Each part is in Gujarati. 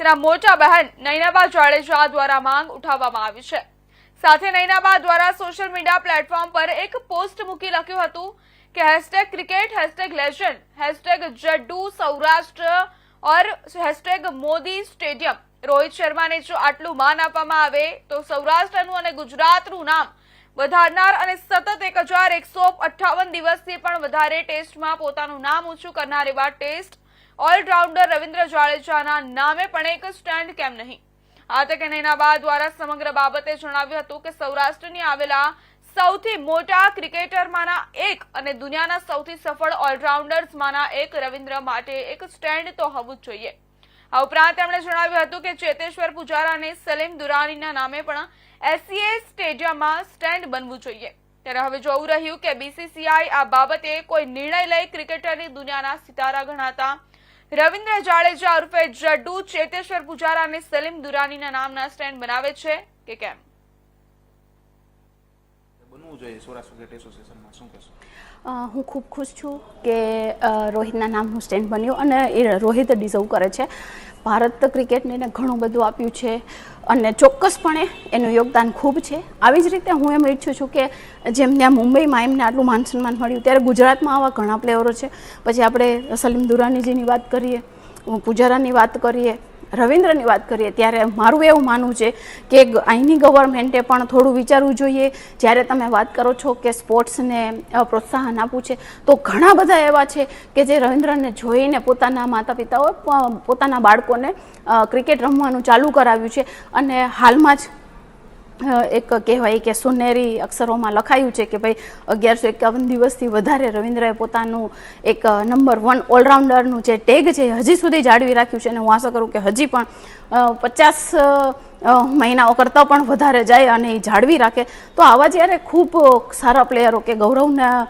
તેના મોટા બહેન નૈનાબા જાડેજા દ્વારા માંગ ઉઠાવવામાં આવી છે. સાથે નૈનાબા દ્વારા સોશિયલ મીડિયા પ્લેટફોર્મ પર એક પોસ્ટ મૂકી લખ્યું હતું કે hashtag cricket, hashtag legend, hashtag Jaddu, Saurashtra ઓર હેશટેગ મોદી સ્ટેડિયમ. રોહિત શર્માને જો આટલું માન આપવામાં આવે તો સૌરાષ્ટ્રનું અને ગુજરાતનું નામ વધારનાર અને સતત એક હજાર એકસો અઠ્ઠાવન દિવસથી પણ વધારે ટેસ્ટમાં પોતાનું નામ ઊંચું કરનાર એવા ટેસ્ટ ઓલરાઉન્ડર રવિન્દ્ર જાડેજાના નામે પણ એક સ્ટેન્ડ કેમ નહીં? આ તકે બાદ દ્વારા સમગ્ર બાબતે જણાવ્યું હતું કે સૌરાષ્ટ્રની આવેલા સૌથી મોટા ક્રિકેટરમાંના એક અને દુનિયાના સૌથી સફળ ઓલરાઉન્ડર્સમાંના એક રવિન્દ્ર માટે એક સ્ટેન્ડ તો હોવું જ જોઈએ. આ ઉપરાંત તેમણે જણાવ્યું હતું કે ચેતેશ્વર પુજારા અને સલીમ દુરાનીના નામે પણ એસસીએ સ્ટેડિયમમાં સ્ટેન્ડ બનવું જોઈએ. ત્યારે હવે જોવું રહ્યું કે બીસીસીઆઈ આ બાબતે કોઈ નિર્ણય લઈ ક્રિકેટરની દુનિયાના સિતારા ગણાતા રવિન્દ્ર જાડેજા ઉર્ફે જડ્ડુ ચેતેશ્વર પુજારા અને સલીમ દુરાનીના નામના સ્ટેન્ડ બનાવે છે. કે કેમ? બનવું જોઈએ સૌરાષ્ટ્ર ક્રિકેટ એસોસિએશનમાં શું કહેશો? હું ખૂબ ખુશ છું કે રોહિતના રોહિતના નામનું સ્ટેન્ડ બન્યું અને એ રોહિત ડિઝર્વ કરે છે. ભારત ક્રિકેટને એને ઘણું બધું આપ્યું છે અને ચોક્કસપણે એનું યોગદાન ખૂબ છે. આવી જ રીતે હું એમ ઈચ્છું છું કે, જેમ ત્યાં મુંબઈમાં એમને આટલું માન સન્માન મળ્યું, ત્યારે ગુજરાતમાં આવા ઘણા પ્લેયરો છે. પછી આપણે સલીમ દુરાનીજીની વાત કરીએ પૂજારાની વાત કરીએ રવિન્દ્રની વાત કરીએ ત્યારે મારું એવું માનવું છે કે અહીંની ગવર્મેન્ટે પણ થોડું વિચારવું જોઈએ. જ્યારે તમે વાત કરો છો કે સ્પોર્ટ્સને પ્રોત્સાહન આપવું છે, તો ઘણા બધા એવા છે કે જે રવિન્દ્રને જોઈને પોતાના માતા પિતાઓ પોતાના બાળકોને ક્રિકેટ રમવાનું ચાલુ કરાવ્યું છે. અને હાલમાં જ એક કહેવાય કે સોનેરી અક્ષરોમાં લખાયું છે કે ભાઈ અગિયારસો એકાવન દિવસથી વધારે રવિન્દ્રએ પોતાનું એક નંબર વન ઓલરાઉન્ડરનું જે ટેગ છે હજી સુધી જાળવી રાખ્યું છે અને હું આશા કરું કે હજી પણ પચાસ મહિનાઓ કરતાં પણ વધારે જાય અને એ જાળવી રાખે. તો આવા જ્યારે ખૂબ સારા પ્લેયરો કે ગૌરવના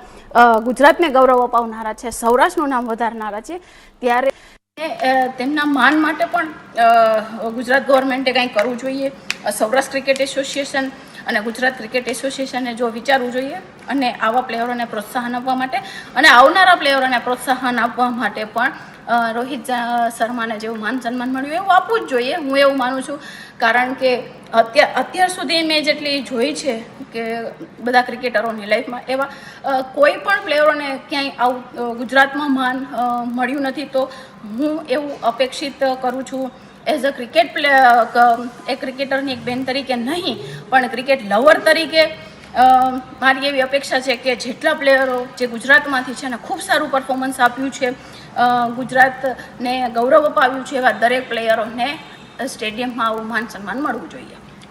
ગુજરાતને ગૌરવ અપાવનારા છે, સૌરાષ્ટ્રનું નામ વધારનારા છે, ત્યારે તેમના માન માટે પણ ગુજરાત ગવર્મેન્ટે કંઈ કરવું જોઈએ? સૌરાષ્ટ્ર ક્રિકેટ એસોસિએશન અને ગુજરાત ક્રિકેટ એસોસિએશને જો વિચારવું જોઈએ અને આવા પ્લેયરોને પ્રોત્સાહન આપવા માટે અને આવનારા પ્લેયરોને પ્રોત્સાહન આપવા માટે પણ રોહિત શર્માને જેવું માન સન્માન મળ્યું એવું આપવું જ જોઈએ. હું એવું માનું છું. કારણ કે અત્યાર અત્યાર સુધી મેં જેટલી જોઈ છે કે બધા ક્રિકેટરોની લાઈફમાં એવા કોઈ પણ પ્લેયરોને ક્યાંય આવું ગુજરાતમાં માન મળ્યું નથી, તો હું એવું અપેક્ષિત કરું છું એઝ અ ક્રિકેટ પ્લે એક ક્રિકેટરની એક બેન તરીકે નહીં, પણ ક્રિકેટ લવર તરીકે મારી એવી અપેક્ષા છે કે જેટલા પ્લેયરો જે ગુજરાતમાંથી છે ને ખૂબ સારું પરફોર્મન્સ આપ્યું છે ગુજરાતને ગૌરવ અપાવ્યું છે એવા દરેક પ્લેયરોને સ્ટેડિયમમાં આવું માન સન્માન મળવું જોઈએ.